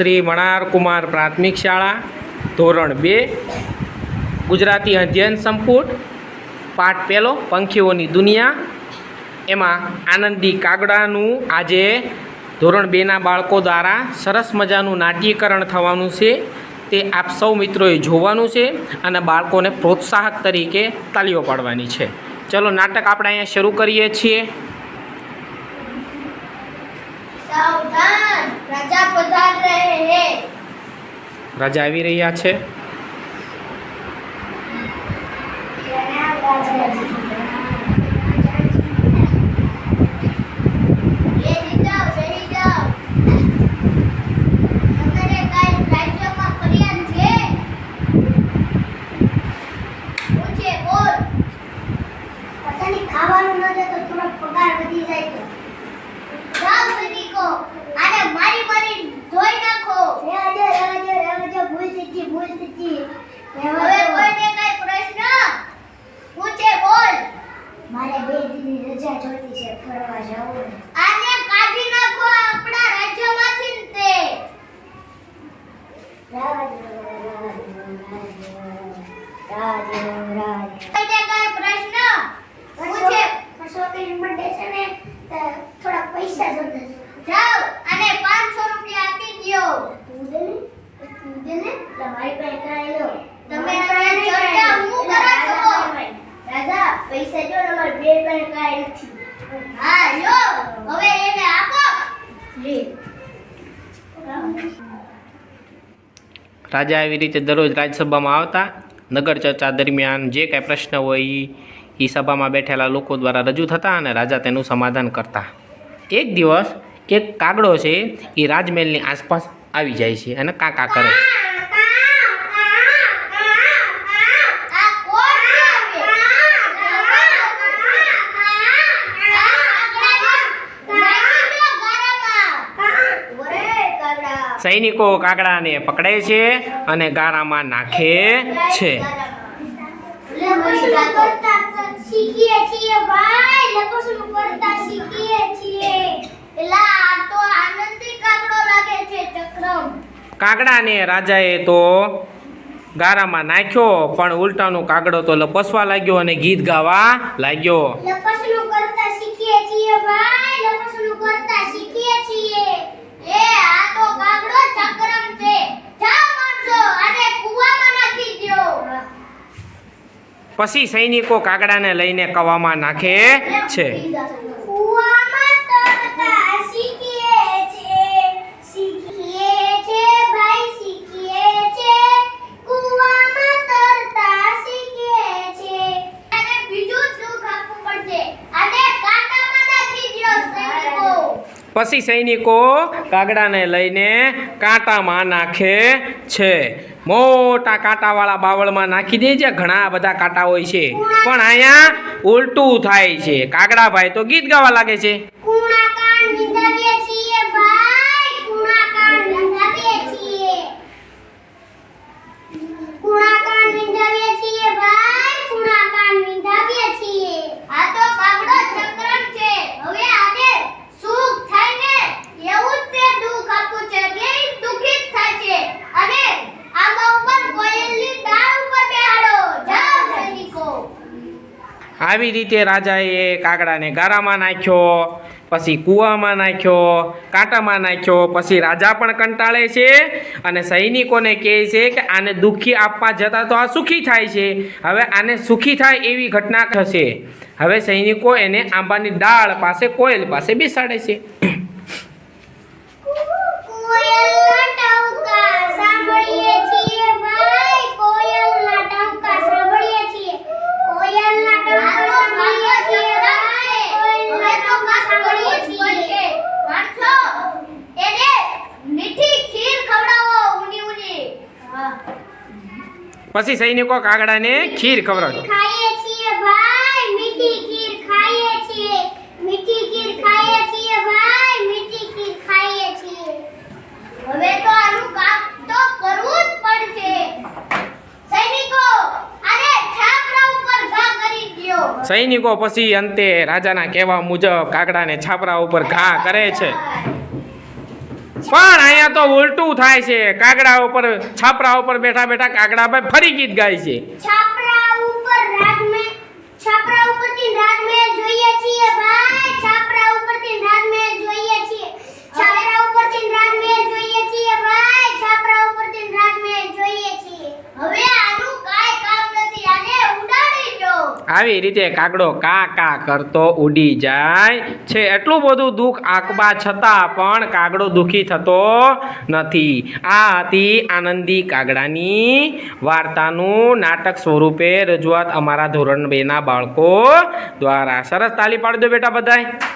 શ્રી મણાર કુમાર પ્રાથમિક શાળા, ધોરણ બે, ગુજરાતી અધ્યયન સંપુટ, પાઠ પહેલો, પંખીઓની દુનિયા. એમાં આનંદી કાગડાનું આજે ધોરણ બેના બાળકો દ્વારા સરસ મજાનું નાટ્યકરણ થવાનું છે. તે આપ સૌ મિત્રોએ જોવાનું છે અને બાળકોને પ્રોત્સાહક તરીકે તાલીઓ પાડવાની છે. ચલો નાટક આપણે અહીંયા શરૂ કરીએ છીએ. સાવધાન! રાજા પધાર રહે હે. રાજા આવી રહ્યા છે? ખાવાનું ન તો થોડો પગાર વધી જાય તો. સૈનિકો આને મારી મારી ધોઈ નાખો. દે રહેવા દે ભૂલ થઈ ભૂલ થઈ હવે કોઈને કઈ પ્રશ્ન? પૂછે બોલ. મારે બે દિનની રજા જોઈતી છે ફરવા જવું આને કાઢી નાખો આપણા રાજ્યમાંથી તે. કોઈને કાંઈ પ્રશ્ન? પૂછે. છોકરી માટે છે ને થોડા પૈસા જોતા જાઓ અને 500 રૂપિયા આપી દયો. તું દે ને તું તમારી પાસે કાંઈ તમે અહીંયા ચર્ચા હું કરો છો? રાજા પૈસા જો તમારે બે પાસે કાંઈ નથી. હા લ્યો. હવે એને આપો. લે રાજા આવી રીતે દરરોજ રાજસભામાં આવતા નગર ચર્ચા દરમિયાન જે કાંઈ પ્રશ્ન હોય એ એ સભામાં બેઠેલા લોકો દ્વારા રજૂ થતા અને રાજા તેનું સમાધાન કરતા. એક દિવસ એક કાગડો છે એ રાજમહેલની આસપાસ આવી જાય છે અને કાકા કરે. સૈનિકો કાગડાને પકડે છે અને ગારામાં નાખે છે. શીખીએ છીએ ભાઈ લપસણું કરતા શીખીએ છીએ? કાગડાને રાજાએ તો ગારામાં નાખ્યો પણ ઉલટાનું કાગડો તો લપસવા લાગ્યો અને ગીત ગાવા લાગ્યો. લપસણું કરતા શીખીએ છીએ ભાઈ લપસણું કરતા શીખીએ છીએ. એ આ તો કાગડો ચક્રમ છે. જાઓ માણસો આને કૂવામાં નાખી દ્યો. પછી સૈનિકો કાગડાને લઈને કવામાં નાખે છે. પછી સૈનિકો કાગડાને લઈને કાંટામાં નાખે છે. મોટા કાંટાવાળા બાવળમાં નાખી દે છે. ઘણા બધા કાંટા હોય છે. પણ અહીંયા ઉલટું થાય છે. કાગડાભાઈ તો ગીત ગાવા લાગે છે કુણા કાન વિંધાવીએ છીએ ભાઈ કુણા કાન વિંધાવીએ છીએ કુણા કાન વિંધાવીએ છીએ ભાઈ કુણા કાન વિંધાવીએ છીએ આ તો કાગડો ચક્રમ છે હવે આને સુખ થાય ને એવું જ તે દુઃખ આપવું છે એટલે ઈ દુઃખિત થાય છે અને આમાં ઉપર કોયલની ડાળ ઉપર બેહાડો જાઓ સૈનિકો આવી રીતે રાજાએ કાગડાને ગારામાં નાખ્યો, પછી કૂવામાં નાખ્યો, કાંટામાં નાખ્યો, પછી રાજા પણ કંટાળે છે અને સૈનિકોને કહે છે કે આને દુઃખી આપવા જતાં તો આ સુખી થાય છે. હવે આને સુખી થાય એવી ઘટના થશે. હવે સૈનિકો એને આંબાની ડાળ પાસે કોયલ પાસે બેસાડે છે કોયલના ટહુકા સાંભળીએ છીએ ભાઈ કોયલના ટહુકા સાંભળીએ છીએ કોયલના ટહુકા સાંભળીએ છીએ ભાઈ કોયલના ટહુકા સાંભળીએ છીએ વાંચો એને મીઠી ખીર ખવડાવો ઊની ઊની પછી સૈનિકો કાગડાને ખીર ખવડાવે. ખાઈએ છીએ ભાઈ મીઠી ખીર ખાઈએ છીએ. મીઠી ખીર ખાઈએ છીએ ભાઈ મીઠી ખીર ખાઈએ છીએ. હવે તો આનું કામ તો કરવું જ પડશે. સૈનિકો અરે છાપરા ઉપર ઘા કરી દ્યો. સૈનિકો પછી અંતે રાજાના કહેવા મુજબ કાગડાને છાપરા ઉપર ઘા કરે છે. પણ અહીંયા તો ઉલટું થાય છે. કાગડા ઉપર, છાપરા ઉપર બેઠા બેઠા કાગડા ભાઈ ફરી ગીત ગાય છે છાપરા ઉપર રાજમહેલ છાપરા ઉપરથી રાજમહેલ જોઈએ છીએ ભાઈ છાપરા ઉપરથી રાજમહેલ જોઈએ છીએ છાપરા ઉપરથી રાજમહેલ જોઈએ છીએ ભાઈ છાપરા ઉપરથી રાજમહેલ જોઈએ છીએ હવે આનું કાઈ કામ નથી આને ઉડાડી દો આવી રીતે કાગડો કા કા કરતો ઉડી જાય છે. એટલું બધું દુઃખ આંકવા છતાં પણ કાગડો દુઃખી થતો નથી. આ હતી આનંદી કાગડાની વાર્તાનું નાટક સ્વરૂપે રજૂઆત અમારા ધોરણ બેના બાળકો દ્વારા. સરસ તાલી પાડજો બેટા બધાય.